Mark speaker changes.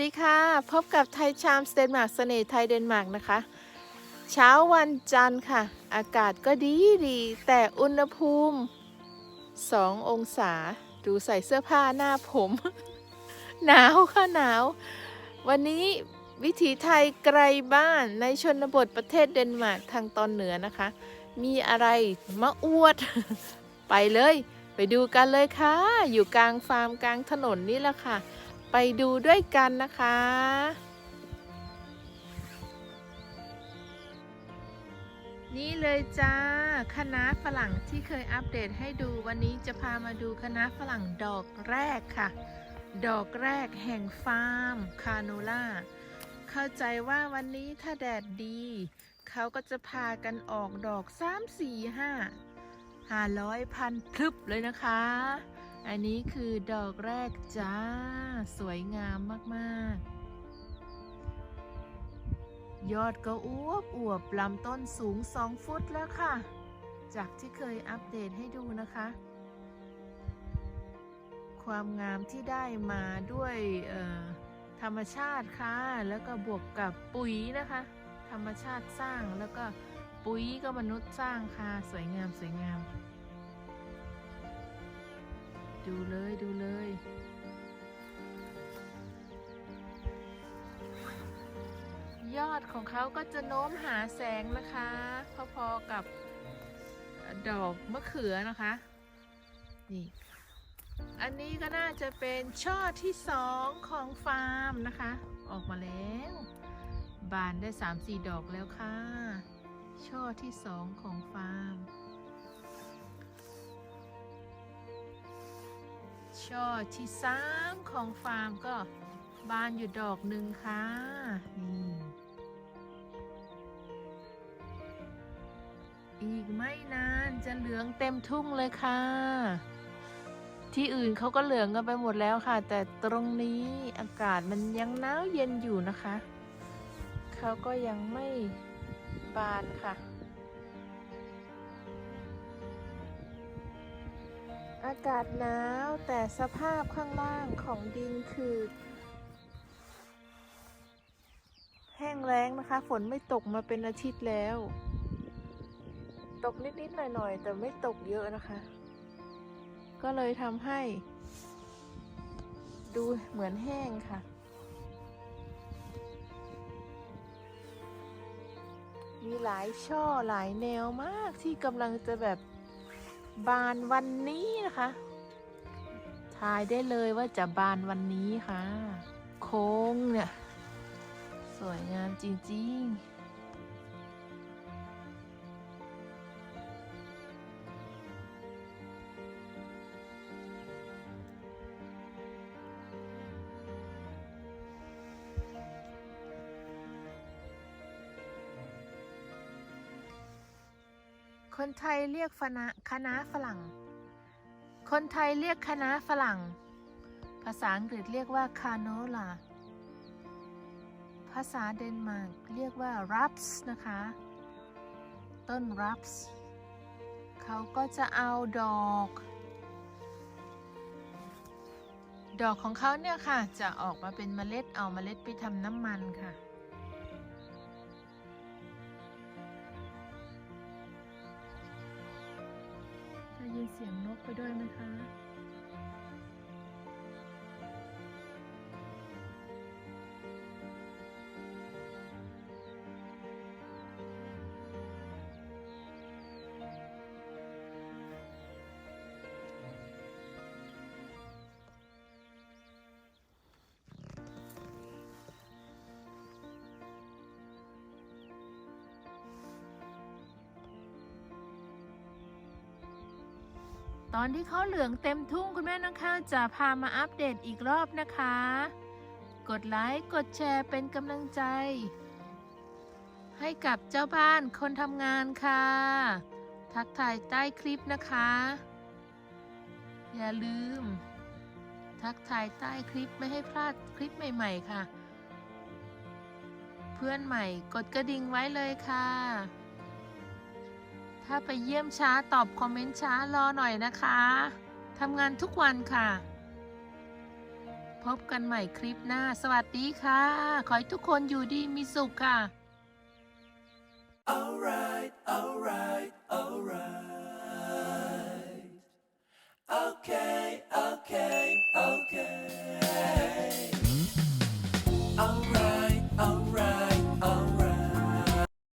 Speaker 1: สวัสดีค่ะ พบกับไทยชามสเดนมาร์กเสน่ห์ไทยเดนมาร์กนะคะ เช้าวันจันทร์ค่ะ อากาศก็ดีดี แต่อุณหภูมิ 2 องศา ดูใส่เสื้อผ้าหน้าผม หนาวค่ะหนาว วันนี้วิถีไทยไกลบ้านในชนบทประเทศเดนมาร์กทางตอนเหนือนะคะ มีอะไรมาอวด ไปเลย ไปดูกันเลยค่ะ อยู่กลางฟาร์มกลางถนนนี่แหละค่ะ ไปดูด้วยกันนะคะ นี่เลยจ้าคณะฝรั่งที่เคยอัปเดตให้ดูวันนี้จะพามาดูคณะฝรั่งดอกแรกค่ะ ดอกแรกแห่งฟาร์มคาโนล่าเข้าใจว่าวันนี้ถ้าแดดดี เขาก็จะพากันออกดอก 3 4 5 500พันพลึบเลยนะคะ อันนี้คือดอกแรกจ้า สวยงามมากๆ ยอดก็อวบอวบลำต้นสูง2ฟุตแล้วค่ะ จากที่เคยอัปเดตให้ดูนะคะ ความงามที่ได้มาด้วยธรรมชาติค่ะ แล้วก็บวกกับปุ๋ยนะคะ ธรรมชาติสร้างแล้วก็ปุ๋ยก็มนุษย์สร้างค่ะ สวยงามสวยงาม ดูเลยดูเลย ยอดของเขาก็จะโน้มหาแสงนะคะ พอๆกับดอกมะเขือนะคะ นี่ อันนี้ก็น่าจะเป็นช่อที่สองของฟาร์มนะคะ ออกมาแล้ว บานได้ 3-4 ดอกแล้วค่ะ ช่อที่สองของฟาร์ม ช่อที่สามของฟาร์มก็บานอยู่ดอกหนึ่งค่ะนี่อีกไม่นานจะเหลืองเต็มทุ่งเลยค่ะ ที่อื่นเขาก็เหลืองกันไปหมดแล้วค่ะ แต่ตรงนี้อากาศมันยังหนาวเย็นอยู่นะคะ เขาก็ยังไม่บานค่ะ อากาศหนาวแต่สภาพข้างล่างของดินคือ แห้งแล้งนะคะ ฝนไม่ตกมาเป็นอาทิตย์แล้ว ตกนิดๆหน่อยๆ แต่ไม่ตกเยอะนะคะ ก็เลยทำให้ ดูเหมือนแห้งค่ะ มีหลายช่อหลายแนวมากที่กำลังจะแบบ บานวันนี้นะคะ ทายได้เลยว่าจะบานวันนี้ค่ะ โค้งเนี่ย สวยงามจริง ๆ คนไทยเรียกคณะคณะฝรั่ง คนไทยเรียกคณะฝรั่ง ภาษาอังกฤษเรียกว่าคาโนลาภาษาเดนมาร์กเรียกว่า raps นะคะ ต้น raps เขาก็จะเอาดอก ดอกของเขาเนี่ยค่ะ จะออกมาเป็นเมล็ดเอาเมล็ดไปทำน้ำมันค่ะ ยินเสียงนกไปด้วยไหมคะ อนที่เขาเหลืองเต็มทุ่งคุณแม่น้องข้าวจะพามาอัปเดตอีกรอบนะคะ กดไลค์กดแชร์เป็นกำลังใจ ให้กับเจ้าบ้านคนทำงานค่ะ ทักทายใต้คลิปนะคะ อย่าลืม ทักทายใต้คลิปไม่ให้พลาดคลิปใหม่ๆค่ะ เพื่อนใหม่กดกระดิ่งไว้เลยค่ะ ถ้าไปเยี่ยมช้าตอบคอมเมนต์ช้ารอหน่อยนะคะทำงานทุกวันค่ะ พบกันใหม่คลิปหน้า สวัสดีค่ะ ขอให้ทุกคนอยู่ดีมีสุขค่ะ
Speaker 2: alright alright alright